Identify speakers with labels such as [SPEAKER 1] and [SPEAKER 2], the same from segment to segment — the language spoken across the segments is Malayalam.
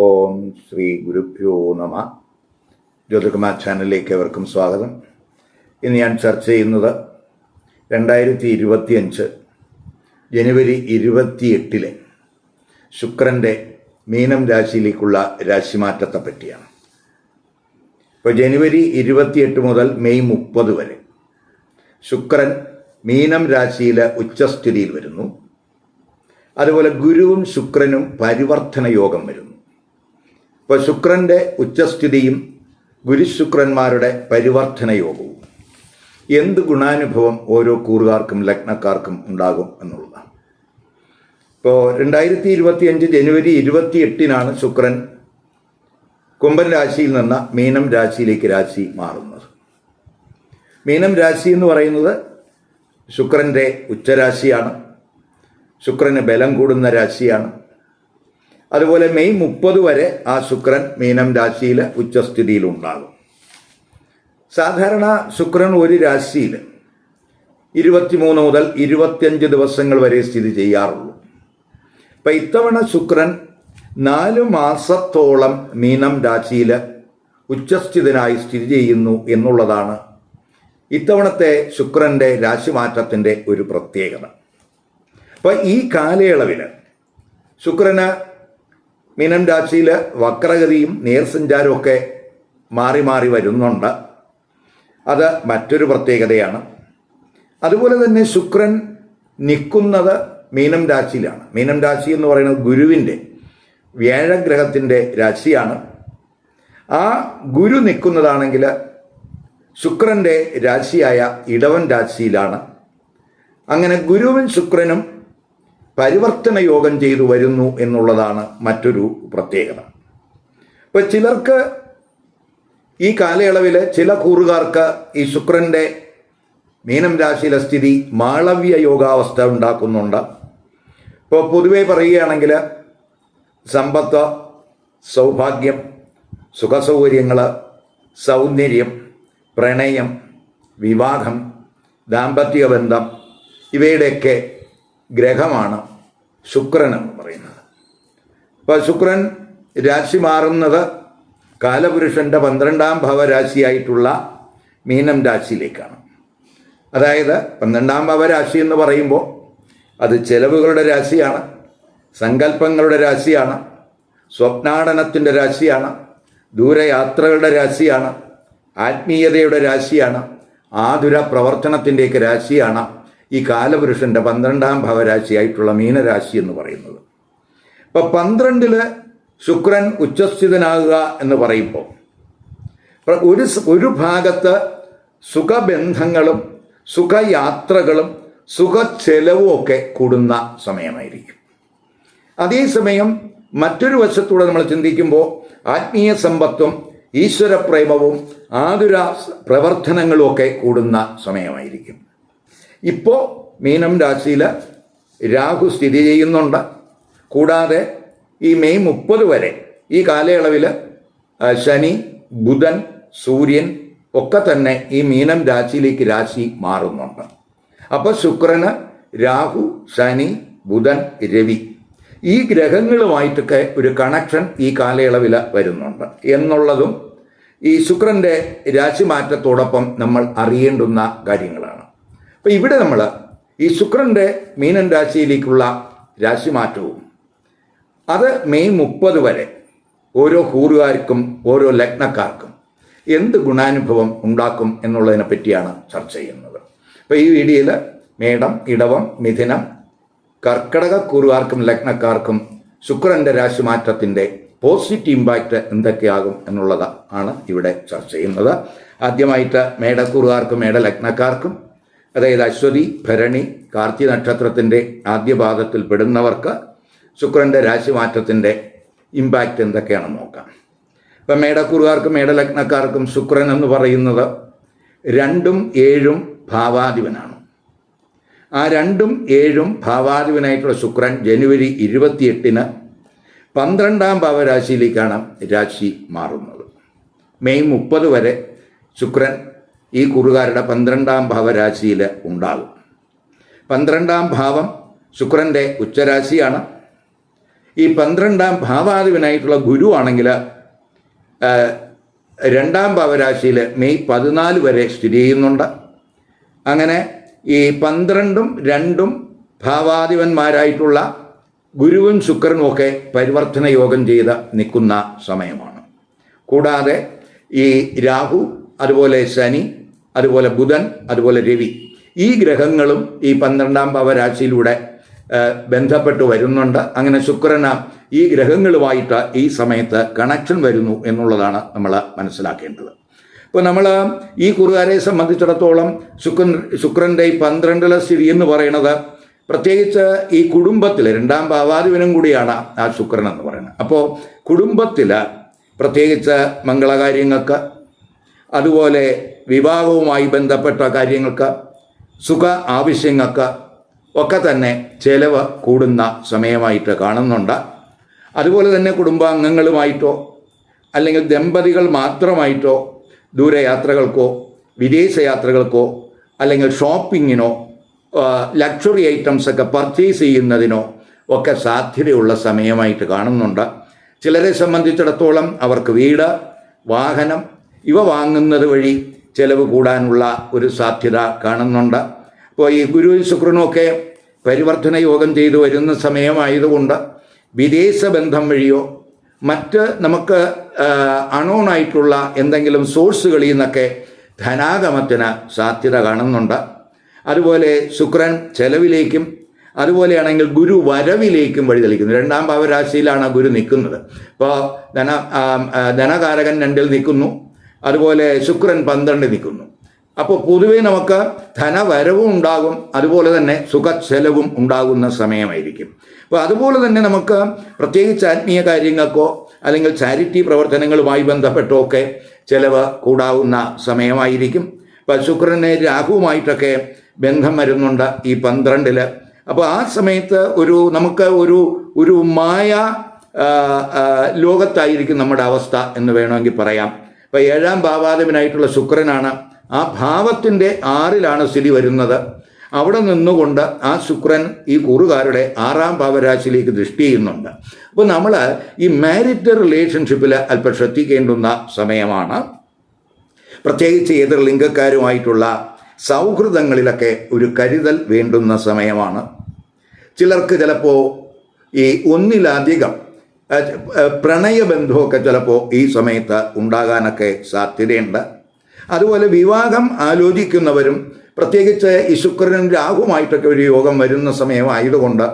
[SPEAKER 1] ഓം ശ്രീ ഗുരുഭ്യോ നമ. ജ്യോതികുമാർ ചാനലിലേക്ക് എവർക്കും സ്വാഗതം. ഇന്ന് ഞാൻ ചർച്ച ചെയ്യുന്നത് രണ്ടായിരത്തി ഇരുപത്തിയഞ്ച് ജനുവരി ഇരുപത്തിയെട്ടിലെ ശുക്രന്റെ മീനം രാശിയിലേക്കുള്ള രാശിമാറ്റത്തെ പറ്റിയാണ്. ഇപ്പോൾ ജനുവരി ഇരുപത്തിയെട്ട് മുതൽ മെയ് മുപ്പത് വരെ ശുക്രൻ മീനം രാശിയിലെ ഉച്ചസ്ഥിതിയിൽ വരുന്നു. അതുപോലെ ഗുരുവും ശുക്രനും പരിവർത്തന യോഗം വരുന്നു. ഇപ്പോൾ ശുക്രന്റെ ഉച്ചസ്ഥിതിയും ഗുരുശുക്രന്മാരുടെ പരിവർത്തന യോഗവും എന്ത് ഗുണാനുഭവം ഓരോ കൂറുകാർക്കും ലഗ്നക്കാർക്കും ഉണ്ടാകും എന്നുള്ളതാണ്. ഇപ്പോൾ രണ്ടായിരത്തി ഇരുപത്തി അഞ്ച് ജനുവരി ഇരുപത്തി എട്ടിനാണ് ശുക്രൻ കുംഭൻ രാശിയിൽ നിന്ന് മീനം രാശിയിലേക്ക് രാശി മാറുന്നത്. മീനം രാശി എന്ന് പറയുന്നത് ശുക്രന്റെ ഉച്ചരാശിയാണ്. ശുക്രന് ബലം കൂടുന്ന രാശിയാണ്. അതുപോലെ മെയ് മുപ്പത് വരെ ആ ശുക്രൻ മീനം രാശിയിൽ ഉച്ചസ്ഥിതിയിൽ ഉണ്ടാകും സാധാരണ ശുക്രൻ ഒരു രാശിയിൽ ഇരുപത്തിമൂന്ന് മുതൽ ഇരുപത്തിയഞ്ച് ദിവസങ്ങൾ വരെ സ്ഥിതി ചെയ്യാറുള്ളൂ. അപ്പം ഇത്തവണ ശുക്രൻ നാല് മാസത്തോളം മീനം രാശിയിൽ ഉച്ചസ്ഥിതനായി സ്ഥിതി ചെയ്യുന്നു എന്നുള്ളതാണ് ഇത്തവണത്തെ ശുക്രന്റെ രാശിമാറ്റത്തിന്റെ ഒരു പ്രത്യേകത. അപ്പം ഈ കാലയളവിൽ ശുക്രന് മീനം രാശിയിൽ വക്രഗതിയും നേർസഞ്ചാരവും ഒക്കെ മാറി മാറി വരുന്നുണ്ട്. അത് മറ്റൊരു പ്രത്യേകതയാണ്. അതുപോലെ തന്നെ ശുക്രൻ നിൽക്കുന്നത് മീനം രാശിയിലാണ്. മീനം രാശി എന്ന് പറയുന്നത് ഗുരുവിന്റെ വ്യാഴഗ്രഹത്തിന്റെ രാശിയാണ്. ആ ഗുരു നിൽക്കുന്നതാണെങ്കിൽ ശുക്രന്റെ രാശിയായ ഇടവൻ രാശിയിലാണ്. അങ്ങനെ ഗുരുവും ശുക്രനും പരിവർത്തന യോഗം ചെയ്തു വരുന്നു എന്നുള്ളതാണ് മറ്റൊരു പ്രത്യേകത. ഇപ്പം ചിലർക്ക് ഈ കാലയളവിൽ ചില കൂറുകാർക്ക് ഈ ശുക്രന്റെ മീനം രാശിയിലെ സ്ഥിതി മാളവ്യ യോഗാവസ്ഥ ഉണ്ടാക്കുന്നുണ്ട്. ഇപ്പോൾ പൊതുവെ പറയുകയാണെങ്കിൽ സമ്പത്ത് സൗഭാഗ്യം സുഖസൗകര്യങ്ങൾ സൗന്ദര്യം പ്രണയം വിവാഹം ദാമ്പത്യ ബന്ധം ഇവയുടെയൊക്കെ ഗ്രഹമാണ്. ശുക്രൻ എന്ന് പറയുന്നത്. അപ്പോൾ ശുക്രൻ രാശി മാറുന്നത് കാലപുരുഷന്റെ പന്ത്രണ്ടാം ഭവരാശിയായിട്ടുള്ള മീനം രാശിയിലേക്കാണ്. അതായത് പന്ത്രണ്ടാം ഭവരാശി എന്ന് പറയുമ്പോൾ അത് ചെലവുകളുടെ രാശിയാണ് സങ്കല്പങ്ങളുടെ രാശിയാണ് സ്വപ്നാടനത്തിന്റെ രാശിയാണ് ദൂരയാത്രകളുടെ രാശിയാണ് ആത്മീയതയുടെ രാശിയാണ് ആതുര പ്രവർത്തനത്തിന്റെയൊക്കെ രാശിയാണ് ഈ കാലപുരുഷന്റെ പന്ത്രണ്ടാം ഭാവരാശിയായിട്ടുള്ള മീനരാശി എന്ന് പറയുന്നത്. ഇപ്പം പന്ത്രണ്ടിൽ ശുക്രൻ ഉച്ചസ്ഥിതനാകുക എന്ന് പറയുമ്പോൾ ഒരു ഒരു ഭാഗത്ത് സുഖബന്ധങ്ങളും സുഖയാത്രകളും സുഖച്ചെലവും ഒക്കെ കൂടുന്ന സമയമായിരിക്കും. അതേസമയം മറ്റൊരു വശത്തൂടെ നമ്മൾ ചിന്തിക്കുമ്പോൾ ആത്മീയ സമ്പത്തും ഈശ്വരപ്രേമവും ആതുര പ്രവർത്തനങ്ങളും ഒക്കെ കൂടുന്ന സമയമായിരിക്കും. ഇപ്പോൾ മീനം രാശിയിൽ രാഹു സ്ഥിതി ചെയ്യുന്നുണ്ട്. കൂടാതെ ഈ മെയ് മുപ്പത് വരെ ഈ കാലയളവിൽ ശനി ബുധൻ സൂര്യൻ ഒക്കെ തന്നെ ഈ മീനം രാശിയിലേക്ക് രാശി മാറുന്നുണ്ട്. അപ്പോൾ ശുക്രന് രാഹു ശനി ബുധൻ രവി ഈ ഗ്രഹങ്ങളുമായിട്ടൊക്കെ ഒരു കണക്ഷൻ ഈ കാലയളവിൽ വരുന്നുണ്ട്. എന്നുള്ളതും ഈ ശുക്രന്റെ രാശിമാറ്റത്തോടൊപ്പം നമ്മൾ അറിയേണ്ടുന്ന കാര്യങ്ങളാണ്. അപ്പോൾ ഇവിടെ നമ്മൾ ഈ ശുക്രന്റെ മീനൻ രാശിയിലേക്കുള്ള രാശിമാറ്റവും. അത് മെയ് മുപ്പത് വരെ ഓരോ കൂറുകാർക്കും ഓരോ ലഗ്നക്കാർക്കും എന്ത് ഗുണാനുഭവം ഉണ്ടാക്കും എന്നുള്ളതിനെ പറ്റിയാണ് ചർച്ച ചെയ്യുന്നത്. അപ്പോൾ ഈ വീഡിയോയിൽ മേടം ഇടവം മിഥുനം കർക്കടക കൂറുകാർക്കും ലഗ്നക്കാർക്കും ശുക്രന്റെ രാശിമാറ്റത്തിന്റെ പോസിറ്റീവ് ഇമ്പാക്റ്റ് എന്തൊക്കെയാകും എന്നുള്ളത് ആണ് ഇവിടെ ചർച്ച ചെയ്യുന്നത്. ആദ്യമായിട്ട് മേടക്കൂറുകാർക്കും മേടലഗ്നക്കാർക്കും അതായത് അശ്വതി ഭരണി കാർത്തി നക്ഷത്രത്തിന്റെ ആദ്യ ഭാഗത്തിൽ പെടുന്നവർക്ക് ശുക്രന്റെ രാശിമാറ്റത്തിന്റെ ഇമ്പാക്റ്റ് എന്തൊക്കെയാണെന്ന് നോക്കാം. ഇപ്പം മേടക്കൂറുകാർക്കും മേടലഗ്നക്കാർക്കും ശുക്രൻ എന്ന് പറയുന്നത് രണ്ടും ഏഴും ഭാവാധിപനാണ്. ആ രണ്ടും ഏഴും ഭാവാധിപനായിട്ടുള്ള ശുക്രൻ ജനുവരി ഇരുപത്തിയെട്ടിന് പന്ത്രണ്ടാം ഭാവരാശിയിലേക്കാണ് രാശി മാറുന്നത്. മെയ് മുപ്പത് വരെ ശുക്രൻ ഈ കുറുകാരുടെ പന്ത്രണ്ടാം ഭാവരാശിയിൽ ഉണ്ടാകും പന്ത്രണ്ടാം ഭാവം ശുക്രന്റെ ഉച്ചരാശിയാണ്. ഈ പന്ത്രണ്ടാം ഭാവാധിപനായിട്ടുള്ള ഗുരു ആണെങ്കിൽ രണ്ടാം ഭാവരാശിയിൽ മെയ് പതിനാല് വരെ സ്ഥിതി ചെയ്യുന്നുണ്ട്. അങ്ങനെ ഈ പന്ത്രണ്ടും രണ്ടും ഭാവാധിപന്മാരായിട്ടുള്ള ഗുരുവും ശുക്രനും ഒക്കെ പരിവർത്തന യോഗം ചെയ്ത് നിൽക്കുന്ന സമയമാണ്. കൂടാതെ ഈ രാഹു അതുപോലെ ശനി അതുപോലെ ബുധൻ അതുപോലെ രവി. ഈ ഗ്രഹങ്ങളും ഈ പന്ത്രണ്ടാം ഭാവരാശിയിലൂടെ ബന്ധപ്പെട്ട് വരുന്നുണ്ട്. അങ്ങനെ ശുക്രന ഈ ഗ്രഹങ്ങളുമായിട്ട് ഈ സമയത്ത് കണക്ഷൻ വരുന്നു എന്നുള്ളതാണ് നമ്മൾ മനസ്സിലാക്കേണ്ടത്. ഇപ്പോൾ നമ്മൾ ഈ കുറുകാരെ സംബന്ധിച്ചിടത്തോളം ശുക്രൻ ശുക്രന്റെ ഈ പന്ത്രണ്ടിലെ സ്ഥിതി എന്ന് പറയുന്നത് പ്രത്യേകിച്ച് ഈ കുടുംബത്തിൽ രണ്ടാം ഭാവാധിപനും കൂടിയാണ് ആ ശുക്രൻ എന്ന് പറയുന്നത്. അപ്പോൾ കുടുംബത്തിൽ പ്രത്യേകിച്ച് മംഗളകാര്യങ്ങൾക്ക് അതുപോലെ വിവാഹവുമായി ബന്ധപ്പെട്ട കാര്യങ്ങൾക്ക് സുഖ ആവശ്യങ്ങൾക്ക് ഒക്കെ തന്നെ ചെലവ് കൂടുന്ന സമയമായിട്ട് കാണുന്നുണ്ട്. അതുപോലെ തന്നെ കുടുംബാംഗങ്ങളുമായിട്ടോ അല്ലെങ്കിൽ ദമ്പതികൾ മാത്രമായിട്ടോ ദൂരയാത്രകൾക്കോ വിദേശയാത്രകൾക്കോ അല്ലെങ്കിൽ ഷോപ്പിങ്ങിനോ ലക്ഷറി ഐറ്റംസ് ഒക്കെ പർച്ചേസ് ചെയ്യുന്നതിനോ ഒക്കെ സാധ്യതയുള്ള സമയമായിട്ട് കാണുന്നുണ്ട്. ചിലരെ സംബന്ധിച്ചിടത്തോളം അവർക്ക് വീട് വാഹനം ഇവ വാങ്ങുന്നത് വഴി ചെലവ് കൂടാനുള്ള ഒരു സാധ്യത കാണുന്നുണ്ട്. അപ്പോൾ ഈ ഗുരു ശുക്രനുമൊക്കെ പരിവർത്തന യോഗം ചെയ്തു വരുന്ന സമയമായതുകൊണ്ട് വിദേശ ബന്ധം വഴിയോ മറ്റ് നമുക്ക് അണോണായിട്ടുള്ള എന്തെങ്കിലും സോഴ്സുകളിൽ നിന്നൊക്കെ ധനാഗമത്തിന് സാധ്യത കാണുന്നുണ്ട്. അതുപോലെ ശുക്രൻ ചെലവിലേക്കും അതുപോലെയാണെങ്കിൽ ഗുരു വരവിലേക്കും വഴിതെളിക്കുന്നു രണ്ടാം ഭാവരാശിയിലാണ് ഗുരു നിൽക്കുന്നത്. ഇപ്പോൾ ധന ധനകാരകൻ രണ്ടിൽ നിൽക്കുന്നു. അതുപോലെ ശുക്രൻ പന്ത്രണ്ടിൽ നിൽക്കുന്നു. അപ്പോൾ പൊതുവെ നമുക്ക് ധനവരവും ഉണ്ടാകും അതുപോലെ തന്നെ സുഖച്ചെലവും ഉണ്ടാകുന്ന സമയമായിരിക്കും. അപ്പോൾ അതുപോലെ തന്നെ നമുക്ക് പ്രത്യേകിച്ച് ആത്മീയ കാര്യങ്ങൾക്കോ അല്ലെങ്കിൽ ചാരിറ്റി പ്രവർത്തനങ്ങളുമായി ബന്ധപ്പെട്ടോ ഒക്കെ ചിലവ് കൂടാവുന്ന സമയമായിരിക്കും. ഇപ്പം ശുക്രനെ രാഹുവുമായിട്ടൊക്കെ ബന്ധം വരുന്നുണ്ട് ഈ പന്ത്രണ്ടിൽ. അപ്പോൾ ആ സമയത്ത് ഒരു നമുക്ക് ഒരു ഒരു മായ ലോകത്തായിരിക്കും നമ്മുടെ അവസ്ഥ എന്ന് വേണമെങ്കിൽ പറയാം. ഇപ്പം ഏഴാം ഭാവാധിപനായിട്ടുള്ള ശുക്രനാണ്. ആ ഭാവത്തിന്റെ ആറിലാണ് സ്ഥിതി വരുന്നത്. അവിടെ നിന്നുകൊണ്ട് ആ ശുക്രൻ ഈ കുറുകാരുടെ ആറാം ഭാവരാശിയിലേക്ക് ദൃഷ്ടി ചെയ്യുന്നുണ്ട്. അപ്പോൾ നമ്മൾ ഈ മാരിറ്റ് റിലേഷൻഷിപ്പിൽ അല്പം ശ്രദ്ധിക്കേണ്ടുന്ന സമയമാണ്. പ്രത്യേകിച്ച് ഏതൊരു ലിംഗക്കാരുമായിട്ടുള്ള സൗഹൃദങ്ങളിലൊക്കെ ഒരു കരുതൽ വേണ്ടുന്ന സമയമാണ്. ചിലർക്ക് ചിലപ്പോൾ ഈ ഒന്നിലധികം പ്രണയബന്ധമൊക്കെ ചിലപ്പോൾ ഈ സമയത്ത് ഉണ്ടാകാനൊക്കെ സാധ്യതയുണ്ട്. അതുപോലെ വിവാഹം ആലോചിക്കുന്നവരും പ്രത്യേകിച്ച് ഈ ശുക്രനും രാഹുമായിട്ടൊക്കെ ഒരു യോഗം വരുന്ന സമയമായതുകൊണ്ട്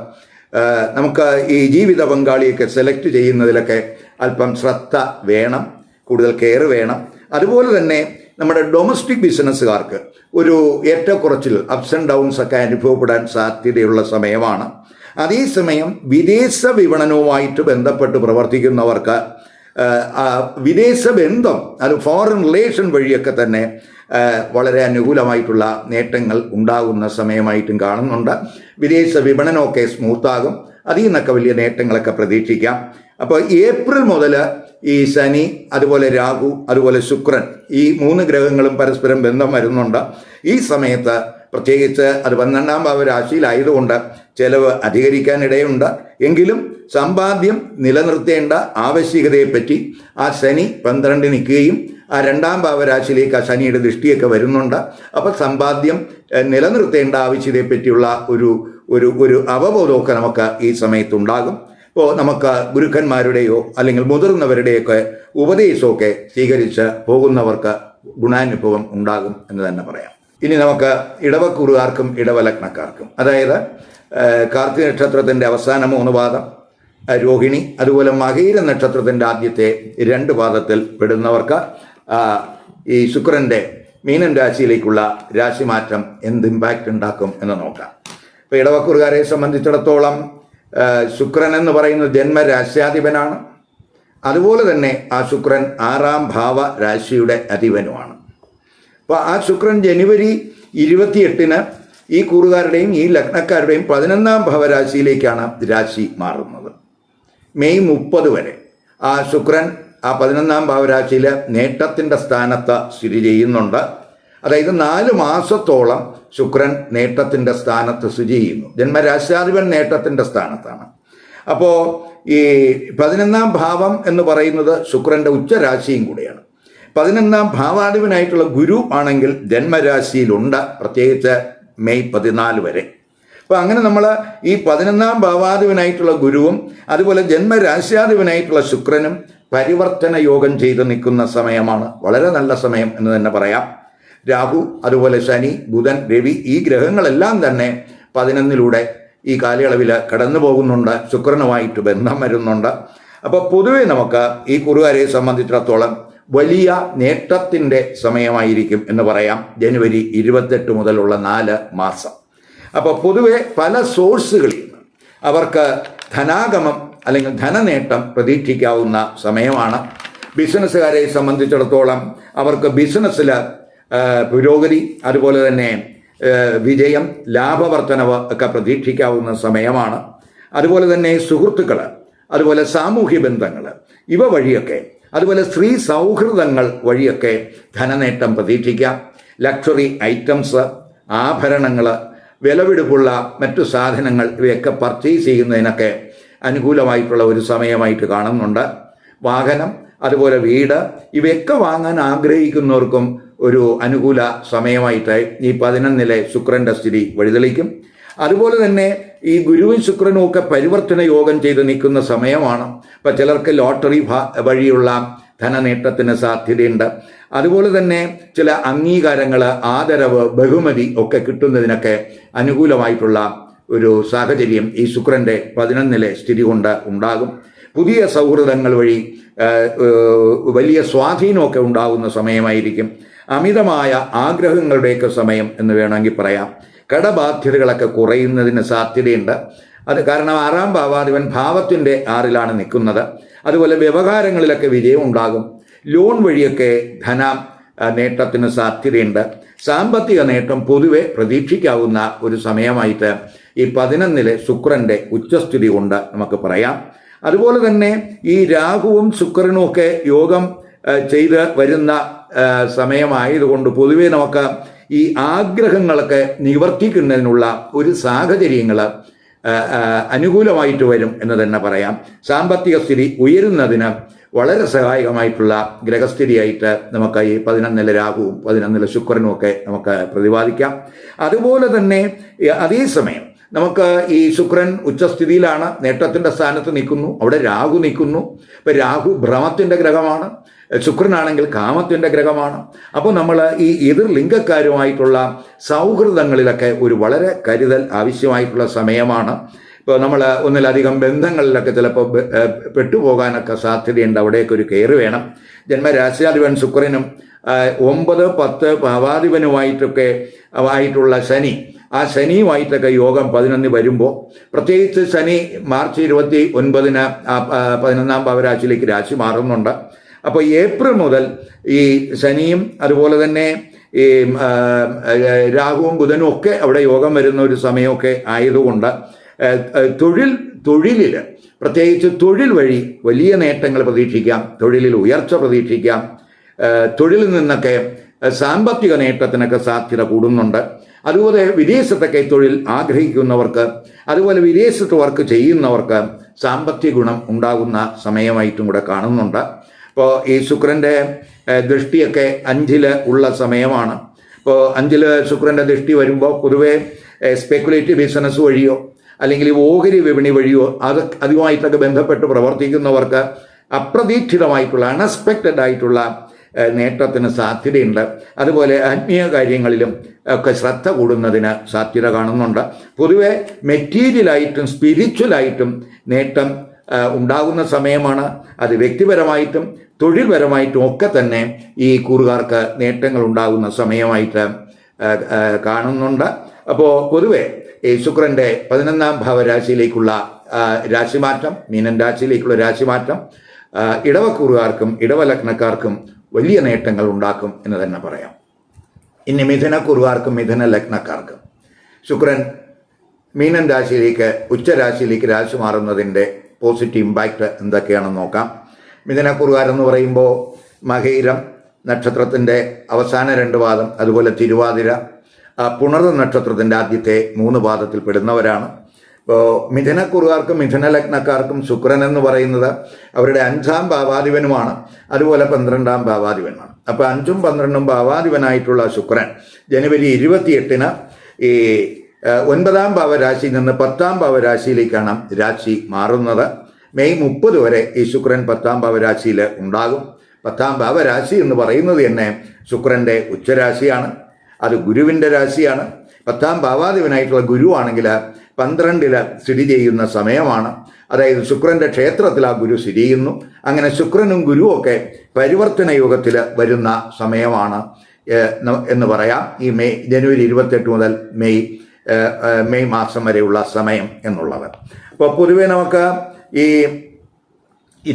[SPEAKER 1] നമുക്ക് ഈ ജീവിത പങ്കാളിയൊക്കെ സെലക്ട് ചെയ്യുന്നതിലൊക്കെ അല്പം ശ്രദ്ധ വേണം കൂടുതൽ കെയർ വേണം. അതുപോലെ തന്നെ നമ്മുടെ ഡൊമസ്റ്റിക് ബിസിനസ്സുകാർക്ക് ഒരു ഏറ്റക്കുറച്ചിൽ അപ്സ് ആൻഡ് ഡൗൺസ് ഒക്കെ അനുഭവപ്പെടാൻ സാധ്യതയുള്ള സമയമാണ്. അതേസമയം വിദേശ വിപണനവുമായിട്ട് ബന്ധപ്പെട്ട് പ്രവർത്തിക്കുന്നവർക്ക് വിദേശ ബന്ധം അത് ഫോറിൻ റിലേഷൻ വഴിയൊക്കെ തന്നെ വളരെ അനുകൂലമായിട്ടുള്ള നേട്ടങ്ങൾ ഉണ്ടാകുന്ന സമയമായിട്ടും കാണുന്നുണ്ട്. വിദേശ വിപണനമൊക്കെ സ്മൂത്താകും. അതിൽ നിന്നൊക്കെ വലിയ നേട്ടങ്ങളൊക്കെ പ്രതീക്ഷിക്കാം. അപ്പോൾ ഏപ്രിൽ മുതൽ ഈ ശനി അതുപോലെ രാഹു അതുപോലെ ശുക്രൻ ഈ മൂന്ന് ഗ്രഹങ്ങളും പരസ്പരം ബന്ധം വരുന്നുണ്ട്. ഈ സമയത്ത് പ്രത്യേകിച്ച് അത് പന്ത്രണ്ടാം ഭാവ രാശിയിലായതുകൊണ്ട് ചെലവ് അധികരിക്കാനിടയുണ്ട്. എങ്കിലും സമ്പാദ്യം നിലനിർത്തേണ്ട ആവശ്യകതയെപ്പറ്റി ആ ശനി പന്ത്രണ്ട് നിൽക്കുകയും ആ രണ്ടാം ഭാവരാശിയിലേക്ക് ആ ശനിയുടെ ദൃഷ്ടിയൊക്കെ വരുന്നുണ്ട്. അപ്പം സമ്പാദ്യം നിലനിർത്തേണ്ട ആവശ്യതയെപ്പറ്റിയുള്ള ഒരു ഒരു ഒരു അവബോധമൊക്കെ നമുക്ക് ഈ സമയത്തുണ്ടാകും. ഇപ്പോൾ നമുക്ക് ഗുരുക്കന്മാരുടെയോ അല്ലെങ്കിൽ മുതിർന്നവരുടെയൊക്കെ ഉപദേശമൊക്കെ സ്വീകരിച്ച് പോകുന്നവർക്ക് ഗുണാനുഭവം ഉണ്ടാകും എന്ന് തന്നെ പറയാം. ഇനി നമുക്ക് ഇടവക്കുറുകാർക്കും ഇടവലഗ്നക്കാർക്കും അതായത് കാർത്തിക നക്ഷത്രത്തിന്റെ അവസാന മൂന്ന് പാദം രോഹിണി അതുപോലെ മകീര നക്ഷത്രത്തിന്റെ ആദ്യത്തെ രണ്ട് പാദത്തിൽ പെടുന്നവർക്ക് ഈ ശുക്രന്റെ മീനൻ രാശിയിലേക്കുള്ള രാശിമാറ്റം എന്ത് ഇമ്പാക്റ്റ് ഉണ്ടാക്കും എന്ന് നോക്കാം. ഇപ്പോൾ ഇടവക്കൂറുകാരെ സംബന്ധിച്ചിടത്തോളം ശുക്രൻ എന്ന് പറയുന്നത് ജന്മരാശ്യാധിപനാണ്. അതുപോലെ തന്നെ ആ ശുക്രൻ ആറാം ഭാവ രാശിയുടെ അധിപനുമാണ്. അപ്പോൾ ആ ശുക്രൻ ജനുവരി ഇരുപത്തിയെട്ടിന് ഈ കൂറുകാരുടെയും ഈ ലഗ്നക്കാരുടെയും പതിനൊന്നാം ഭവരാശിയിലേക്കാണ് രാശി മാറുന്നത്. മെയ് മുപ്പത് വരെ ആ ശുക്രൻ ആ പതിനൊന്നാം ഭാവരാശിയിൽ നേട്ടത്തിന്റെ സ്ഥാനത്ത് സ്ഥിതി ചെയ്യുന്നുണ്ട്. അതായത് നാല് മാസത്തോളം ശുക്രൻ നേട്ടത്തിന്റെ സ്ഥാനത്ത് സ്ഥിതി ചെയ്യുന്നു. ജന്മരാശാധിപൻ നേട്ടത്തിന്റെ സ്ഥാനത്താണ്. അപ്പോൾ ഈ പതിനൊന്നാം ഭാവം എന്ന് പറയുന്നത് ശുക്രന്റെ ഉച്ചരാശിയും കൂടിയാണ്. പതിനൊന്നാം ഭാവാധിപനായിട്ടുള്ള ഗുരു ആണെങ്കിൽ ജന്മരാശിയിലുണ്ട്. പ്രത്യേകിച്ച് മെയ് പതിനാല് വരെ. അപ്പോൾ അങ്ങനെ നമ്മൾ ഈ പതിനൊന്നാം ഭാവാധിപനായിട്ടുള്ള ഗുരുവും അതുപോലെ ജന്മരാശ്യാധിപനായിട്ടുള്ള ശുക്രനും പരിവർത്തന യോഗം ചെയ്ത് നിൽക്കുന്ന സമയമാണ്. വളരെ നല്ല സമയം എന്ന് തന്നെ പറയാം. രാഹു അതുപോലെ ശനി ബുധൻ രവി ഈ ഗ്രഹങ്ങളെല്ലാം തന്നെ പതിനൊന്നിലൂടെ ഈ കാലയളവിൽ കടന്നു പോകുന്നുണ്ട്. ശുക്രനുമായിട്ട് ബന്ധം വരുന്നുണ്ട്. അപ്പോൾ പൊതുവെ നമുക്ക് ഈ കുറുകാരെ സംബന്ധിച്ചിടത്തോളം വലിയ നേട്ടത്തിന്റെ സമയമായിരിക്കും എന്ന് പറയാം. ജനുവരി ഇരുപത്തെട്ട് മുതലുള്ള നാല് മാസം. അപ്പോൾ പൊതുവെ പല സോഴ്സുകളിൽ നിന്ന് അവർക്ക് ധനാഗമം അല്ലെങ്കിൽ ധനനേട്ടം പ്രതീക്ഷിക്കാവുന്ന സമയമാണ്. ബിസിനസ്സുകാരെ സംബന്ധിച്ചിടത്തോളം അവർക്ക് ബിസിനസ്സിൽ പുരോഗതി അതുപോലെ തന്നെ വിജയം ലാഭവർദ്ധനവ് ഒക്കെ പ്രതീക്ഷിക്കാവുന്ന സമയമാണ്. അതുപോലെ തന്നെ സുഹൃത്തുക്കൾ അതുപോലെ സാമൂഹ്യ ബന്ധങ്ങൾ ഇവ വഴിയൊക്കെ അതുപോലെ സ്ത്രീ സൗഹൃദങ്ങൾ വഴിയൊക്കെ ധനനേട്ടം പ്രതീക്ഷിക്കാം ലക്ഷറി ഐറ്റംസ് ആഭരണങ്ങൾ വിലപിടിപ്പുള്ള മറ്റു സാധനങ്ങൾ ഇവയൊക്കെ പർച്ചേസ് ചെയ്യുന്നതിനൊക്കെ അനുകൂലമായിട്ടുള്ള ഒരു സമയമായിട്ട് കാണുന്നുണ്ട്. വാഹനം അതുപോലെ വീട് ഇവയൊക്കെ വാങ്ങാൻ ആഗ്രഹിക്കുന്നവർക്കും ഒരു അനുകൂല സമയമായിട്ട് ഈ പതിനൊന്നിലെ ശുക്രന്റെ സ്ഥിതി വഴിതെളിക്കും. അതുപോലെ തന്നെ ഈ ഗുരുവും ശുക്രനും ഒക്കെ പരിവർത്തന യോഗം ചെയ്ത് നിൽക്കുന്ന സമയമാണ്. ഇപ്പം ചിലർക്ക് ലോട്ടറി വഴിയുള്ള ധനനേട്ടത്തിന് സാധ്യതയുണ്ട്. അതുപോലെ തന്നെ ചില അംഗീകാരങ്ങൾ ആദരവ് ബഹുമതി ഒക്കെ കിട്ടുന്നതിനൊക്കെ അനുകൂലമായിട്ടുള്ള ഒരു സാഹചര്യം ഈ ശുക്രന്റെ പതിനൊന്നിലെ സ്ഥിതി കൊണ്ട് ഉണ്ടാകും. പുതിയ സൗഹൃദങ്ങൾ വഴി വലിയ സ്വാധീനമൊക്കെ ഉണ്ടാകുന്ന സമയമായിരിക്കും. അമിതമായ ആഗ്രഹങ്ങളുടെയൊക്കെ സമയം എന്ന് വേണമെങ്കിൽ പറയാം. കടബാധ്യതകളൊക്കെ കുറയുന്നതിന് സാധ്യതയുണ്ട്. അത് കാരണം ആറാം ഭാവാധിപൻ ഭാവത്തിന്റെ ആറിലാണ് നിൽക്കുന്നത്. അതുപോലെ വ്യവഹാരങ്ങളിലൊക്കെ വിജയം ഉണ്ടാകും. ലോൺ വഴിയൊക്കെ ധന നേട്ടത്തിന് സാധ്യതയുണ്ട്. സാമ്പത്തിക നേട്ടം പൊതുവെ പ്രതീക്ഷിക്കാവുന്ന ഒരു സമയമായിട്ട് ഈ പതിനൊന്നിലെ ശുക്രന്റെ ഉച്ചസ്ഥിതി കൊണ്ട് നമുക്ക് പറയാം. അതുപോലെ തന്നെ ഈ രാഹുവും ശുക്രനും ഒക്കെ യോഗം ചെയ്ത് വരുന്ന സമയമായതുകൊണ്ട് പൊതുവെ നമുക്ക് ഈ ആഗ്രഹങ്ങളൊക്കെ നിവർത്തിക്കുന്നതിനുള്ള ഒരു സാഹചര്യങ്ങൾ അനുകൂലമായിട്ട് വരും എന്ന് തന്നെ പറയാം. സാമ്പത്തിക സ്ഥിതി ഉയരുന്നതിന് വളരെ സഹായകമായിട്ടുള്ള ഗ്രഹസ്ഥിതിയായിട്ട് നമുക്ക് ഈ പതിനൊന്നിലെ രാഹുവും പതിനൊന്നിലെ ശുക്രനും ഒക്കെ നമുക്ക് പ്രതിപാദിക്കാം. അതുപോലെ തന്നെ അതേസമയം നമുക്ക് ഈ ശുക്രൻ ഉച്ചസ്ഥിതിയിലാണ് നേട്ടത്തിന്റെ സ്ഥാനത്ത് നിൽക്കുന്നു അവിടെ രാഹു നിൽക്കുന്നു. ഇപ്പം രാഹു ഭ്രമത്തിന്റെ ഗ്രഹമാണ്. ശുക്രനാണെങ്കിൽ കാമത്തിന്റെ ഗ്രഹമാണ്. അപ്പോൾ നമ്മൾ ഈ എതിർ ലിംഗക്കാരുമായിട്ടുള്ള സൗഹൃദങ്ങളിലൊക്കെ ഒരു വളരെ കരുതൽ ആവശ്യമായിട്ടുള്ള സമയമാണ്. ഇപ്പോൾ നമ്മൾ ഒന്നിലധികം ബന്ധങ്ങളിലൊക്കെ ചിലപ്പോൾ പെട്ടുപോകാനൊക്കെ സാധ്യതയുണ്ട്. അവിടേക്ക് ഒരു കെയർ വേണം. ജന്മരാശ്യാധിപൻ ശുക്രനും ഒമ്പത് പത്ത് ഭാവാധിപനുമായിട്ടൊക്കെ ആയിട്ടുള്ള ശനി. ആ ശനിയുമായിട്ടൊക്കെ യോഗം പതിനൊന്ന് വരുമ്പോൾ പ്രത്യേകിച്ച് ശനി മാർച്ച് ഇരുപത്തി ഒൻപതിന് പതിനൊന്നാം ഭാവരാശിയിലേക്ക് രാശി മാറുന്നുണ്ട്. അപ്പോൾ ഏപ്രിൽ മുതൽ ഈ ശനിയും അതുപോലെ തന്നെ ഈ രാഹുവും ബുധനും ഒക്കെ അവിടെ യോഗം വരുന്ന ഒരു സമയമൊക്കെ ആയതുകൊണ്ട് തൊഴിൽ തൊഴിലിൽ പ്രത്യേകിച്ച് തൊഴിൽ വഴി വലിയ നേട്ടങ്ങൾ പ്രതീക്ഷിക്കാം തൊഴിലിൽ ഉയർച്ച പ്രതീക്ഷിക്കാം തൊഴിലിൽ നിന്നൊക്കെ സാമ്പത്തിക നേട്ടത്തിനൊക്കെ സാധ്യത കൂടുന്നുണ്ട്. അതുപോലെ വിദേശത്തൊക്കെ തൊഴിൽ ആഗ്രഹിക്കുന്നവർക്ക് അതുപോലെ വിദേശത്ത് വർക്ക് ചെയ്യുന്നവർക്ക് സാമ്പത്തിക ഗുണം ഉണ്ടാകുന്ന സമയമായിട്ടും കൂടെ കാണുന്നുണ്ട്. ഇപ്പോൾ ഈ ശുക്രന്റെ ദൃഷ്ടിയൊക്കെ അഞ്ചിൽ ഉള്ള സമയമാണ്. ഇപ്പോൾ അഞ്ചിൽ ശുക്രന്റെ ദൃഷ്ടി വരുമ്പോൾ പൊതുവേ സ്പെക്കുലേറ്റീവ് ബിസിനസ് വഴിയോ അല്ലെങ്കിൽ ഓഹരി വിപണി വഴിയോ അത് അതുമായിട്ടൊക്കെ ബന്ധപ്പെട്ട് പ്രവർത്തിക്കുന്നവർക്ക് അപ്രതീക്ഷിതമായിട്ടുള്ള അൺഎക്സ്പെക്റ്റഡ് ആയിട്ടുള്ള നേട്ടത്തിന് സാധ്യതയുണ്ട്. അതുപോലെ ആത്മീയ കാര്യങ്ങളിലും ഒക്കെ ശ്രദ്ധ കൂടുന്നതിന് സാധ്യത കാണുന്നുണ്ട്. പൊതുവെ മെറ്റീരിയലായിട്ടും സ്പിരിച്വലായിട്ടും നേട്ടം ഉണ്ടാകുന്ന സമയമാണ്. അത് വ്യക്തിപരമായിട്ടും തൊഴിൽപരമായിട്ടും ഒക്കെ തന്നെ ഈ കൂറുകാർക്ക് നേട്ടങ്ങൾ ഉണ്ടാകുന്ന സമയമായിട്ട് കാണുന്നുണ്ട്. അപ്പോൾ പൊതുവെ ഈ ശുക്രന്റെ പതിനൊന്നാം ഭാവരാശിയിലേക്കുള്ള രാശിമാറ്റം മീനൻ രാശിയിലേക്കുള്ള രാശിമാറ്റം ഇടവക്കൂറുകാർക്കും ഇടവലഗ്നക്കാർക്കും വലിയ നേട്ടങ്ങൾ ഉണ്ടാക്കും എന്ന് തന്നെ പറയാം. ഇനി മിഥുനക്കുറുകാർക്കും മിഥുന ലഗ്നക്കാർക്കും. ശുക്രൻ മീനൻ രാശിയിലേക്ക് ഉച്ചരാശിയിലേക്ക് രാശി മാറുന്നതിന്റെ പോസിറ്റീവ് ഇമ്പാക്റ്റ് എന്തൊക്കെയാണെന്ന് നോക്കാം. മിഥുനക്കുറുകാരെന്ന് പറയുമ്പോൾ മഹീരം നക്ഷത്രത്തിന്റെ അവസാന രണ്ട് പാദം അതുപോലെ തിരുവാതിര. പുണർന്ന നക്ഷത്രത്തിന്റെ ആദ്യത്തെ മൂന്ന് പാദത്തിൽ പെടുന്നവരാണ്. ഇപ്പോൾ മിഥുനക്കുറുകാർക്കും മിഥുന ലഗ്നക്കാർക്കും ശുക്രൻ എന്ന് പറയുന്നത് അവരുടെ അഞ്ചാം ഭാവാധിപനുമാണ്. അതുപോലെ പന്ത്രണ്ടാം ഭാവാധിപനുമാണ്. അപ്പോൾ അഞ്ചും പന്ത്രണ്ടും ഭാവാധിപനായിട്ടുള്ള ശുക്രൻ ജനുവരി ഇരുപത്തിയെട്ടിന് ഈ ഒൻപതാം ഭാവരാശിയിൽ നിന്ന് പത്താം ഭാവരാശിയിലേക്കാണ് രാശി മാറുന്നത്. മെയ് മുപ്പത് വരെ ഈ ശുക്രൻ പത്താം ഭാവരാശിയിൽ ഉണ്ടാകും. പത്താം ഭാവരാശി എന്ന് പറയുന്നത് തന്നെ ശുക്രന്റെ ഉച്ചരാശിയാണ്. അത് ഗുരുവിന്റെ രാശിയാണ്. പത്താം ഭാവാധിപനായിട്ടുള്ള ഗുരുവാണെങ്കിൽ പന്ത്രണ്ടിൽ സ്ഥിതി ചെയ്യുന്ന സമയമാണ്. അതായത് ശുക്രന്റെ ക്ഷേത്രത്തിൽ ആ ഗുരു സ്ഥിതി ചെയ്യുന്നു. അങ്ങനെ ശുക്രനും ഗുരുവും ഒക്കെ പരിവർത്തന യോഗത്തിൽ വരുന്ന സമയമാണ് എന്ന് പറയാം. ഈ മെയ് ജനുവരി ഇരുപത്തെട്ട് മുതൽ മെയ് മെയ് മാസം വരെയുള്ള സമയം എന്നുള്ളത്. അപ്പോൾ പൊതുവെ നമുക്ക് ഈ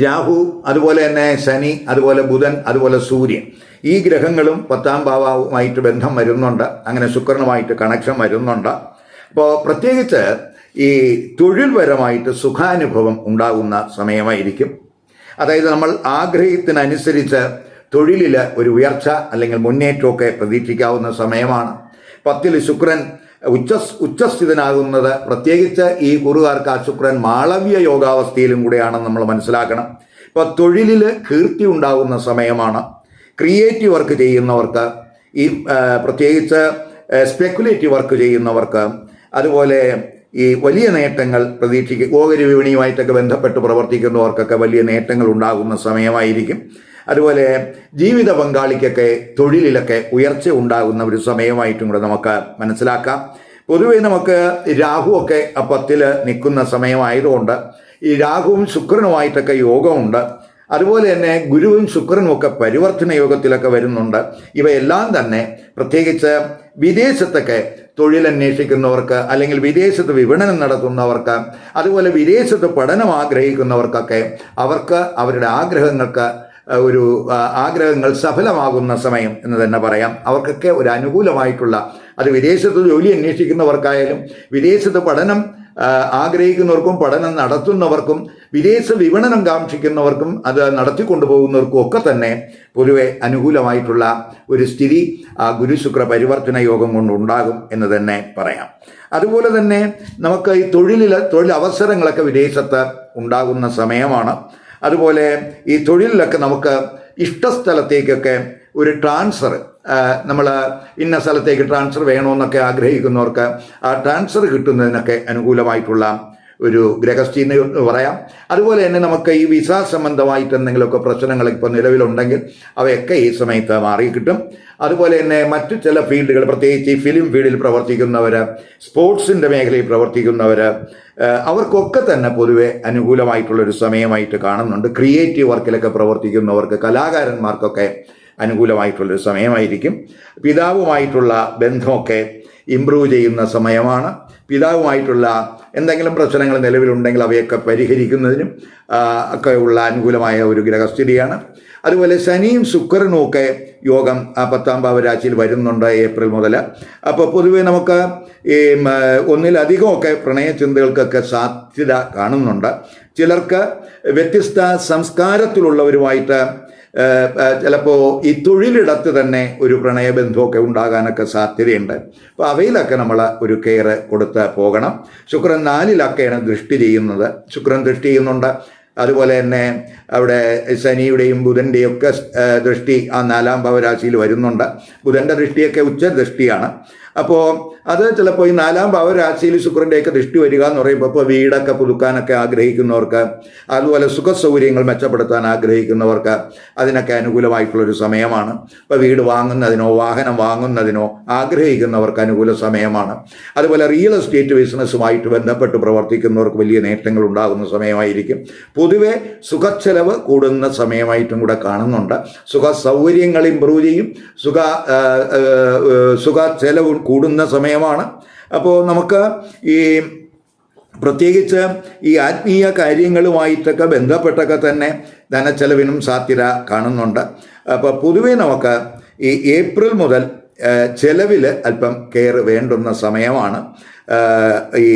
[SPEAKER 1] രാഹു അതുപോലെ തന്നെ ശനി അതുപോലെ ബുധൻ അതുപോലെ സൂര്യൻ. ഈ ഗ്രഹങ്ങളും പത്താം ഭാവവുമായിട്ട് ബന്ധം വരുന്നുണ്ട്. അങ്ങനെ ശുക്രനുമായിട്ട് കണക്ഷൻ വരുന്നുണ്ട്. അപ്പോൾ പ്രത്യേകിച്ച് ഈ തൊഴിൽപരമായിട്ട് സുഖാനുഭവം ഉണ്ടാകുന്ന സമയമായിരിക്കും. അതായത് നമ്മൾ ആഗ്രഹത്തിനനുസരിച്ച് തൊഴിലിൽ ഒരു ഉയർച്ച അല്ലെങ്കിൽ മുന്നേറ്റമൊക്കെ പ്രതീക്ഷിക്കാവുന്ന സമയമാണ്. പത്തിൽ ശുക്രൻ ഉച്ച ഉച്ചസ്ഥിതനാകുന്നത് പ്രത്യേകിച്ച് ഈ കുറുകാർക്ക് ആ ശുക്രൻ മാളവ്യ യോഗാവസ്ഥയിലും കൂടെയാണെന്ന് നമ്മൾ മനസ്സിലാക്കണം. ഇപ്പോൾ തൊഴിലിൽ കീർത്തി ഉണ്ടാകുന്ന സമയമാണ്. ക്രിയേറ്റീവ് വർക്ക് ചെയ്യുന്നവർക്ക് ഈ പ്രത്യേകിച്ച് സ്പെക്കുലേറ്റീവ് വർക്ക് ചെയ്യുന്നവർക്ക് അതുപോലെ ഈ വലിയ നേട്ടങ്ങൾ പ്രതീക്ഷിക്കുക ഓഹരി വിപണിയുമായിട്ടൊക്കെ ബന്ധപ്പെട്ട് പ്രവർത്തിക്കുന്നവർക്കൊക്കെ വലിയ നേട്ടങ്ങൾ ഉണ്ടാകുന്ന സമയമായിരിക്കും. അതുപോലെ ജീവിത പങ്കാളിക്കൊക്കെ തൊഴിലിലൊക്കെ ഉയർച്ച ഉണ്ടാകുന്ന ഒരു സമയമായിട്ടും കൂടെ നമുക്ക് മനസ്സിലാക്കാം. പൊതുവെ നമുക്ക് രാഹുവൊക്കെ പത്തിൽ നിൽക്കുന്ന സമയമായതുകൊണ്ട് ഈ രാഹുവും ശുക്രനുമായിട്ടൊക്കെ യോഗമുണ്ട്. അതുപോലെ തന്നെ ഗുരുവും ശുക്രനും ഒക്കെ പരിവർത്തന യോഗത്തിലൊക്കെ വരുന്നുണ്ട്. ഇവയെല്ലാം തന്നെ പ്രത്യേകിച്ച് വിദേശത്തൊക്കെ തൊഴിലന്വേഷിക്കുന്നവർക്ക് അല്ലെങ്കിൽ വിദേശത്ത് വിപണനം നടത്തുന്നവർക്ക് അതുപോലെ വിദേശത്ത് പഠനം ആഗ്രഹിക്കുന്നവർക്കൊക്കെ അവർക്ക് അവരുടെ ആഗ്രഹങ്ങൾക്ക് ഒരു ആഗ്രഹങ്ങൾ സഫലമാകുന്ന സമയം എന്ന് തന്നെ പറയാം. അവർക്കൊക്കെ ഒരു അനുകൂലമായിട്ടുള്ള അത് വിദേശത്ത് ജോലി അന്വേഷിക്കുന്നവർക്കായാലും വിദേശത്ത് പഠനം ആഗ്രഹിക്കുന്നവർക്കും പഠനം നടത്തുന്നവർക്കും വിദേശ വിപണനം കാക്ഷിക്കുന്നവർക്കും അത് നടത്തിക്കൊണ്ടുപോകുന്നവർക്കും ഒക്കെ തന്നെ പൊതുവെ അനുകൂലമായിട്ടുള്ള ഒരു സ്ഥിതി ഗുരുശുക്ര പരിവർത്തന യോഗം കൊണ്ടുണ്ടാകും എന്ന് തന്നെ പറയാം. അതുപോലെ തന്നെ നമുക്ക് ഈ തൊഴിലിൽ തൊഴിലവസരങ്ങളൊക്കെ വിദേശത്ത് ഉണ്ടാകുന്ന സമയമാണ്. അതുപോലെ ഈ തൊഴിലിലൊക്കെ നമുക്ക് ഇഷ്ടസ്ഥലത്തേക്കൊക്കെ ഒരു ട്രാൻസ്ഫർ നമ്മൾ ഇന്ന സ്ഥലത്തേക്ക് ട്രാൻസ്ഫർ വേണമെന്നൊക്കെ ആഗ്രഹിക്കുന്നവർക്ക് ആ ട്രാൻസ്ഫർ കിട്ടുന്നതിനൊക്കെ അനുകൂലമായിട്ടുള്ള ഒരു ഗ്രഹസ്ഥി എന്ന് പറയാം. അതുപോലെ തന്നെ നമുക്ക് ഈ വിസ സംബന്ധമായിട്ട് എന്തെങ്കിലുമൊക്കെ പ്രശ്നങ്ങൾ ഇപ്പോൾ നിലവിലുണ്ടെങ്കിൽ അവയൊക്കെ ഈ സമയത്ത് മാറി കിട്ടും. അതുപോലെ തന്നെ മറ്റു ചില ഫീൽഡുകൾ പ്രത്യേകിച്ച് ഈ ഫിലിം ഫീൽഡിൽ പ്രവർത്തിക്കുന്നവർ സ്പോർട്സിന്റെ മേഖലയിൽ പ്രവർത്തിക്കുന്നവർ അവർക്കൊക്കെ തന്നെ പൊതുവെ അനുകൂലമായിട്ടുള്ളൊരു സമയമായിട്ട് കാണുന്നുണ്ട്. ക്രിയേറ്റീവ് വർക്കിലൊക്കെ പ്രവർത്തിക്കുന്നവർക്ക് കലാകാരന്മാർക്കൊക്കെ അനുകൂലമായിട്ടുള്ളൊരു സമയമായിരിക്കും. പിതാവുമായിട്ടുള്ള ബന്ധമൊക്കെ ഇമ്പ്രൂവ് ചെയ്യുന്ന സമയമാണ്. പിതാവുമായിട്ടുള്ള എന്തെങ്കിലും പ്രശ്നങ്ങൾ നിലവിലുണ്ടെങ്കിൽ അവയൊക്കെ പരിഹരിക്കുന്നതിനും ഒക്കെ ഉള്ള അനുകൂലമായ ഒരു ഗ്രഹസ്ഥിതിയാണ്. അതുപോലെ ശനിയും ശുക്രനും ഒക്കെ യോഗം പത്താം ഭാവരാശിയിൽ വരുന്നുണ്ട് ഏപ്രിൽ മുതൽ അപ്പോൾ പൊതുവെ നമുക്ക് ഈ ഒന്നിലധികമൊക്കെ പ്രണയചിന്തകൾക്കൊക്കെ സാധ്യത കാണുന്നുണ്ട്. ചിലർക്ക് വ്യത്യസ്ത സംസ്കാരത്തിലുള്ളവരുമായിട്ട് ചിലപ്പോൾ ഈ തൊഴിലിടത്ത് തന്നെ ഒരു പ്രണയബന്ധമൊക്കെ ഉണ്ടാകാനൊക്കെ സാധ്യതയുണ്ട്. അപ്പോൾ അവയിലൊക്കെ നമ്മൾ ഒരു കെയർ കൊടുത്ത് പോകണം. ശുക്രൻ നാലിലൊക്കെയാണ് ദൃഷ്ടി ചെയ്യുന്നത്. ശുക്രൻ ദൃഷ്ടി ചെയ്യുന്നുണ്ട്. അതുപോലെ തന്നെ അവിടെ ശനിയുടെയും ബുധന്റെയും ഒക്കെ ദൃഷ്ടി ആ നാലാം ഭവരാശിയിൽ വരുന്നുണ്ട്. ബുധന്റെ ദൃഷ്ടിയൊക്കെ ഉച്ച ദൃഷ്ടിയാണ് അപ്പോൾ അത് ചിലപ്പോൾ ഈ നാലാം ഭാവരാശിയിൽ ശുക്രന്റെയൊക്കെ ദൃഷ്ടി വരിക എന്ന് പറയുമ്പോൾ ഇപ്പോൾ വീടൊക്കെ പുതുക്കാനൊക്കെ ആഗ്രഹിക്കുന്നവർക്ക് അതുപോലെ സുഖ സൗകര്യങ്ങൾ മെച്ചപ്പെടുത്താൻ ആഗ്രഹിക്കുന്നവർക്ക് അതിനൊക്കെ അനുകൂലമായിട്ടുള്ളൊരു സമയമാണ്. ഇപ്പോൾ വീട് വാങ്ങുന്നതിനോ വാഹനം വാങ്ങുന്നതിനോ ആഗ്രഹിക്കുന്നവർക്ക് അനുകൂല സമയമാണ്. അതുപോലെ റിയൽ എസ്റ്റേറ്റ് ബിസിനസ്സുമായിട്ട് ബന്ധപ്പെട്ട് പ്രവർത്തിക്കുന്നവർക്ക് വലിയ നേട്ടങ്ങൾ ഉണ്ടാകുന്ന സമയമായിരിക്കും. പൊതുവെ സുഖച്ചെലവ് കൂടുന്ന സമയമായിട്ടും കൂടെ കാണുന്നുണ്ട്. സുഖ സൗകര്യങ്ങൾ ഇമ്പ്രൂവ് ചെയ്യും. സുഖ സുഖ ചെലവ് കൂടുന്ന സമയമാണ്. അപ്പോൾ നമുക്ക് ഈ പ്രത്യേകിച്ച് ഈ ആത്മീയ കാര്യങ്ങളുമായിട്ടൊക്കെ ബന്ധപ്പെട്ടൊക്കെ തന്നെ ധനച്ചെലവിനും സാധ്യത കാണുന്നുണ്ട്. അപ്പോൾ പൊതുവേ നമുക്ക് ഈ ഏപ്രിൽ മുതൽ ചെലവിൽ അല്പം കെയർ വേണ്ടുന്ന സമയമാണ്. ഈ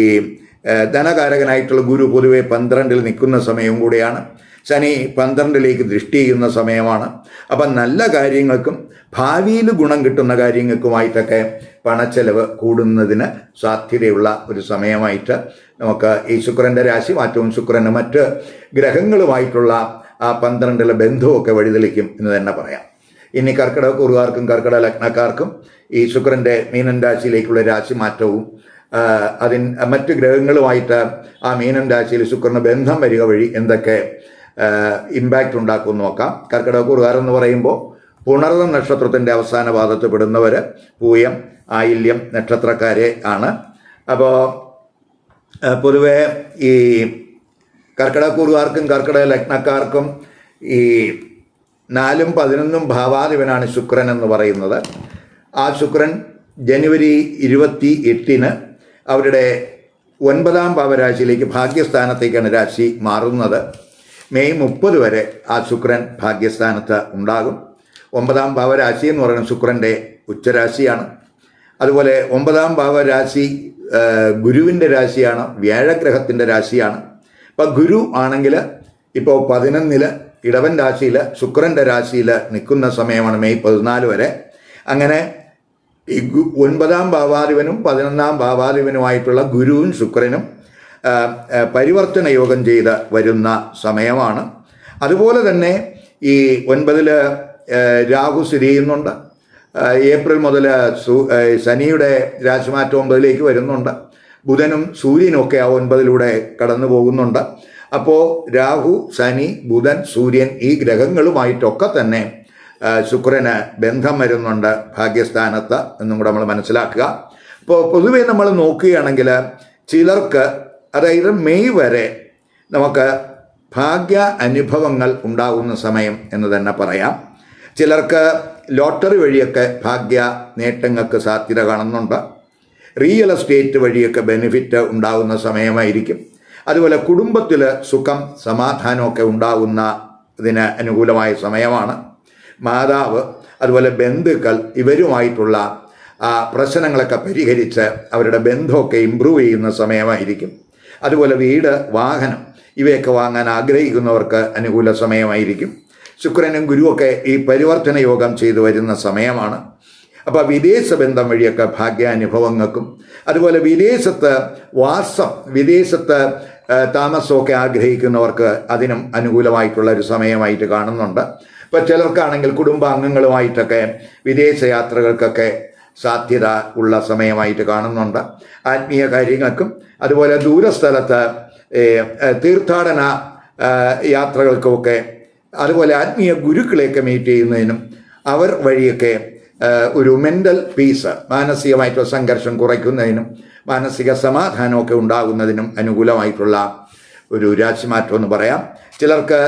[SPEAKER 1] ധനകാരകനായിട്ടുള്ള ഗുരു പൊതുവെ പന്ത്രണ്ടിൽ നിൽക്കുന്ന സമയവും കൂടിയാണ്. ശനി പന്ത്രണ്ടിലേക്ക് ദൃഷ്ടി ചെയ്യുന്ന സമയമാണ്. അപ്പം നല്ല കാര്യങ്ങൾക്കും ഭാവിയിൽ ഗുണം കിട്ടുന്ന കാര്യങ്ങൾക്കുമായിട്ടൊക്കെ പണച്ചെലവ് കൂടുന്നതിന് സാധ്യതയുള്ള ഒരു സമയമായിട്ട് നമുക്ക് ഈ ശുക്രന്റെ രാശി മാറ്റവും ശുക്രന് മറ്റ് ഗ്രഹങ്ങളുമായിട്ടുള്ള ആ പന്ത്രണ്ടിലെ ബന്ധുവൊക്കെ വഴിതെളിക്കും എന്ന് തന്നെ പറയാം. ഇനി കർക്കിടക കുറുകാർക്കും കർക്കിടക ലഗ്നക്കാർക്കും ഈ ശുക്രന്റെ മീനൻ രാശിയിലേക്കുള്ള രാശി മാറ്റവും അതിൻ മറ്റ് ഗ്രഹങ്ങളുമായിട്ട് ആ മീനൻ രാശിയിൽ ശുക്രന് ബന്ധം വരിക വഴി എന്തൊക്കെ ഇമ്പാക്റ്റ് ഉണ്ടാക്കും നോക്കാം. കർക്കിടക കുറുകാർ എന്ന് പറയുമ്പോൾ പുണർന്ന നക്ഷത്രത്തിന്റെ അവസാന പാദത്ത് പെടുന്നവർ പൂയം ആയില്യം നക്ഷത്രക്കാരെ ആണ്. അപ്പോൾ പൊതുവെ ഈ കർക്കിടക്കൂറുകാർക്കും കർക്കിടക ലഗ്നക്കാർക്കും ഈ നാലും പതിനൊന്നും ഭാവാധിപനാണ് ശുക്രൻ എന്ന് പറയുന്നത്. ആ ശുക്രൻ ജനുവരി ഇരുപത്തി എട്ടിന് അവരുടെ ഒൻപതാം ഭാവരാശിയിലേക്ക് ഭാഗ്യസ്ഥാനത്തേക്കാണ് രാശി മാറുന്നത്. മെയ് മുപ്പത് വരെ ആ ശുക്രൻ ഭാഗ്യസ്ഥാനത്ത് ഉണ്ടാകും. ഒമ്പതാം ഭാവരാശി എന്ന് പറയുന്നത് ശുക്രന്റെ ഉച്ചരാശിയാണ്. അതുപോലെ ഒമ്പതാം ഭാവരാശി ഗുരുവിന്റെ രാശിയാണ് വ്യാഴഗ്രഹത്തിന്റെ രാശിയാണ്. ഇപ്പം ഗുരു ആണെങ്കിൽ ഇപ്പോൾ പതിനൊന്നിൽ ഇടവൻ രാശിയിൽ ശുക്രന്റെ രാശിയിൽ നിൽക്കുന്ന സമയമാണ് മെയ് പതിനാല് വരെ. അങ്ങനെ ഈ ഒൻപതാം ഭാവാധിപനും പതിനൊന്നാം ഭാവാധിപനുമായിട്ടുള്ള ഗുരുവും ശുക്രനും പരിവർത്തന യോഗം ചെയ്ത് വരുന്ന സമയമാണ്. അതുപോലെ തന്നെ ഈ ഒൻപതിൽ രാഹു സ്ഥിതി ചെയ്യുന്നുണ്ട്. ഏപ്രിൽ മുതൽ ശനിയുടെ രാശിമാറ്റം ഒമ്പതിലേക്ക് വരുന്നുണ്ട്. ബുധനും സൂര്യനും ഒക്കെ ആ ഒൻപതിലൂടെ കടന്നു പോകുന്നുണ്ട്. അപ്പോൾ രാഹു ശനി ബുധൻ സൂര്യൻ ഈ ഗ്രഹങ്ങളുമായിട്ടൊക്കെ തന്നെ ശുക്രന് ബന്ധം വരുന്നുണ്ട് ഭാഗ്യസ്ഥാനത്ത് എന്നും കൂടെ നമ്മൾ മനസ്സിലാക്കുക. അപ്പോൾ പൊതുവേ നമ്മൾ നോക്കുകയാണെങ്കിൽ ചിലർക്ക് അതായത് മെയ് വരെ നമുക്ക് ഭാഗ്യ അനുഭവങ്ങൾ ഉണ്ടാകുന്ന സമയം എന്ന് തന്നെ പറയാം. ചിലർക്ക് ലോട്ടറി വഴിയൊക്കെ ഭാഗ്യ നേട്ടങ്ങൾക്ക് സാധ്യത കാണുന്നുണ്ട്. റിയൽ എസ്റ്റേറ്റ് വഴിയൊക്കെ ബെനിഫിറ്റ് ഉണ്ടാകുന്ന സമയമായിരിക്കും. അതുപോലെ കുടുംബത്തിൽ സുഖം സമാധാനമൊക്കെ ഉണ്ടാകുന്ന ഇതിന് അനുകൂലമായ സമയമാണ്. മാതാവ് അതുപോലെ ബന്ധുക്കൾ ഇവരുമായിട്ടുള്ള പ്രശ്നങ്ങളൊക്കെ പരിഹരിച്ച് അവരുടെ ബന്ധമൊക്കെ ഇമ്പ്രൂവ് ചെയ്യുന്ന സമയമായിരിക്കും. അതുപോലെ വീട് വാഹനം ഇവയൊക്കെ വാങ്ങാൻ ആഗ്രഹിക്കുന്നവർക്ക് അനുകൂല സമയമായിരിക്കും. ശുക്രനും ഗുരുവൊക്കെ ഈ പരിവർത്തന യോഗം ചെയ്തു വരുന്ന സമയമാണ്. അപ്പോൾ വിദേശ ബന്ധം വഴിയൊക്കെ ഭാഗ്യാനുഭവങ്ങൾക്കും അതുപോലെ വിദേശത്ത് വാസം വിദേശത്ത് താമസമൊക്കെ ആഗ്രഹിക്കുന്നവർക്ക് അതിനും അനുകൂലമായിട്ടുള്ള ഒരു സമയമായിട്ട് കാണുന്നുണ്ട്. ഇപ്പോൾ ചിലർക്കാണെങ്കിൽ കുടുംബാംഗങ്ങളുമായിട്ടൊക്കെ വിദേശ യാത്രകൾക്കൊക്കെ സാധ്യത ഉള്ള സമയമായിട്ട് കാണുന്നുണ്ട്. ആത്മീയ കാര്യങ്ങൾക്കും അതുപോലെ ദൂരസ്ഥലത്ത് തീർത്ഥാടന യാത്രകൾക്കുമൊക്കെ അതുപോലെ ആത്മീയ ഗുരുക്കളെയൊക്കെ മീറ്റ് ചെയ്യുന്നതിനും അവർ വഴിയൊക്കെ ഒരു മെന്റൽ പീസ് മാനസികമായിട്ടുള്ള സംഘർഷം കുറയ്ക്കുന്നതിനും മാനസിക സമാധാനമൊക്കെ ഉണ്ടാകുന്നതിനും അനുകൂലമായിട്ടുള്ള ഒരു രാശിമാറ്റം എന്ന് പറയാം. ചിലർക്ക്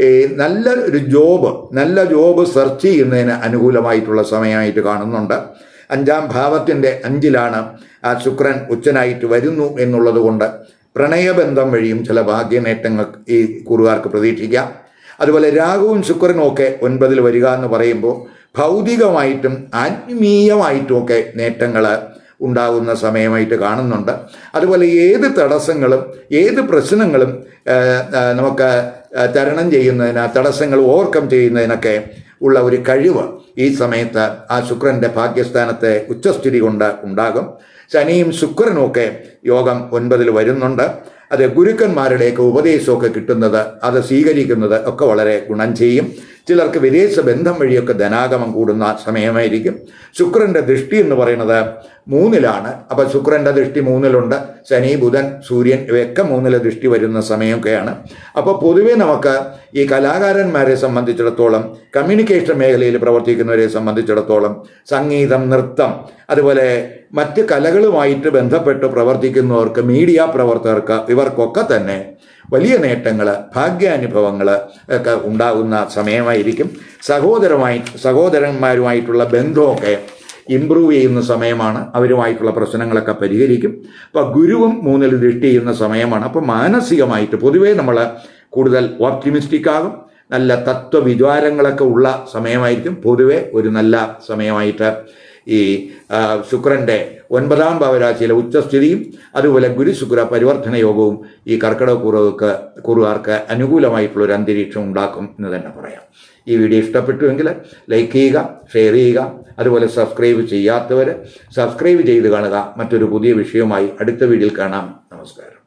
[SPEAKER 1] ഈ നല്ല ഒരു ജോബ് നല്ല ജോബ് സെർച്ച് ചെയ്യുന്നതിന് അനുകൂലമായിട്ടുള്ള സമയമായിട്ട് കാണുന്നുണ്ട്. അഞ്ചാം ഭാവത്തിന്റെ അഞ്ചിലാണ് ആ ശുക്രൻ ഉച്ചനായിട്ട് വരുന്നു എന്നുള്ളത് കൊണ്ട് പ്രണയബന്ധം വഴിയും ചില ഭാഗ്യനേട്ടങ്ങൾ ഈ കുറുകാർക്ക് പ്രതീക്ഷിക്കാം. അതുപോലെ രാഹുവും ശുക്രനും ഒക്കെ ഒൻപതിൽ വരിക എന്ന് പറയുമ്പോൾ ഭൗതികമായിട്ടും ആത്മീയമായിട്ടും ഒക്കെ നേട്ടങ്ങൾ ഉണ്ടാകുന്ന സമയമായിട്ട് കാണുന്നുണ്ട്. അതുപോലെ ഏത് തടസ്സങ്ങളും ഏത് പ്രശ്നങ്ങളും നമുക്ക് തരണം ചെയ്യുന്നതിന് തടസ്സങ്ങൾ ഓവർകം ചെയ്യുന്നതിനൊക്കെ ഉള്ള ഒരു കഴിവ് ഈ സമയത്ത് ആ ശുക്രന്റെ ഭാഗ്യസ്ഥാനത്തെ ഉച്ചസ്ഥിതി കൊണ്ട് ഉണ്ടാകും. ശനിയും ശുക്രനും ഒക്കെ യോഗം ഒൻപതിൽ വരുന്നുണ്ട്. അത് ഗുരുക്കന്മാരുടെയൊക്കെ ഉപദേശമൊക്കെ കിട്ടുന്നത് അത് സ്വീകരിക്കുന്നത് ഒക്കെ വളരെ ഗുണം ചെയ്യും. ചിലർക്ക് വിദേശ ബന്ധം വഴിയൊക്കെ ധനാഗമം കൂടുന്ന സമയമായിരിക്കും. ശുക്രന്റെ ദൃഷ്ടി എന്ന് പറയുന്നത് മൂന്നിലാണ്. അപ്പോൾ ശുക്രന്റെ ദൃഷ്ടി മൂന്നിലുണ്ട്. ശനി ബുധൻ സൂര്യൻ ഇവയൊക്കെ മൂന്നിലെ ദൃഷ്ടി വരുന്ന സമയമൊക്കെയാണ്. അപ്പോൾ പൊതുവെ നമുക്ക് ഈ കലാകാരന്മാരെ സംബന്ധിച്ചിടത്തോളം കമ്മ്യൂണിക്കേഷൻ മേഖലയിൽ പ്രവർത്തിക്കുന്നവരെ സംബന്ധിച്ചിടത്തോളം സംഗീതം നൃത്തം അതുപോലെ മറ്റ് കലകളുമായിട്ട് ബന്ധപ്പെട്ട് പ്രവർത്തിക്കുന്നവർക്ക് മീഡിയ പ്രവർത്തകർക്ക് ഇവർക്കൊക്കെ തന്നെ വലിയ നേട്ടങ്ങൾ ഭാഗ്യാനുഭവങ്ങൾ ഒക്കെ ഉണ്ടാകുന്ന സമയമായിരിക്കും. സഹോദരമായി സഹോദരന്മാരുമായിട്ടുള്ള ബന്ധമൊക്കെ ഇമ്പ്രൂവ് ചെയ്യുന്ന സമയമാണ്. അവരുമായിട്ടുള്ള പ്രശ്നങ്ങളൊക്കെ പരിഹരിക്കും. അപ്പോൾ ഗുരുവും മൂന്നിൽ ദൃഷ്ടി ചെയ്യുന്ന സമയമാണ്. അപ്പോൾ മാനസികമായിട്ട് പൊതുവേ നമ്മൾ കൂടുതൽ ഓപ്റ്റിമിസ്റ്റിക് ആകും. നല്ല തത്വവിചാരങ്ങളൊക്കെ ഉള്ള സമയമായിരിക്കും. പൊതുവെ ഒരു നല്ല സമയമായിട്ട് ഈ ശുക്രന്റെ ഒൻപതാം ഭാവരാശിയിലെ ഉച്ചസ്ഥിതിയും അതുപോലെ ഗുരുശുക്ര പരിവർത്തന യോഗവും ഈ കർക്കിടക കുറവുക്ക് കുറുകാർക്ക് അനുകൂലമായിട്ടുള്ള ഒരു അന്തരീക്ഷം ഉണ്ടാക്കും എന്ന് തന്നെ പറയാം. ഈ വീഡിയോ ഇഷ്ടപ്പെട്ടുവെങ്കിൽ ലൈക്ക് ചെയ്യുക ഷെയർ ചെയ്യുക അതുപോലെ സബ്സ്ക്രൈബ് ചെയ്യാത്തവർ സബ്സ്ക്രൈബ് ചെയ്ത് കാണുക. മറ്റൊരു പുതിയ വിഷയവുമായി അടുത്ത വീഡിയോയിൽ കാണാം. നമസ്കാരം.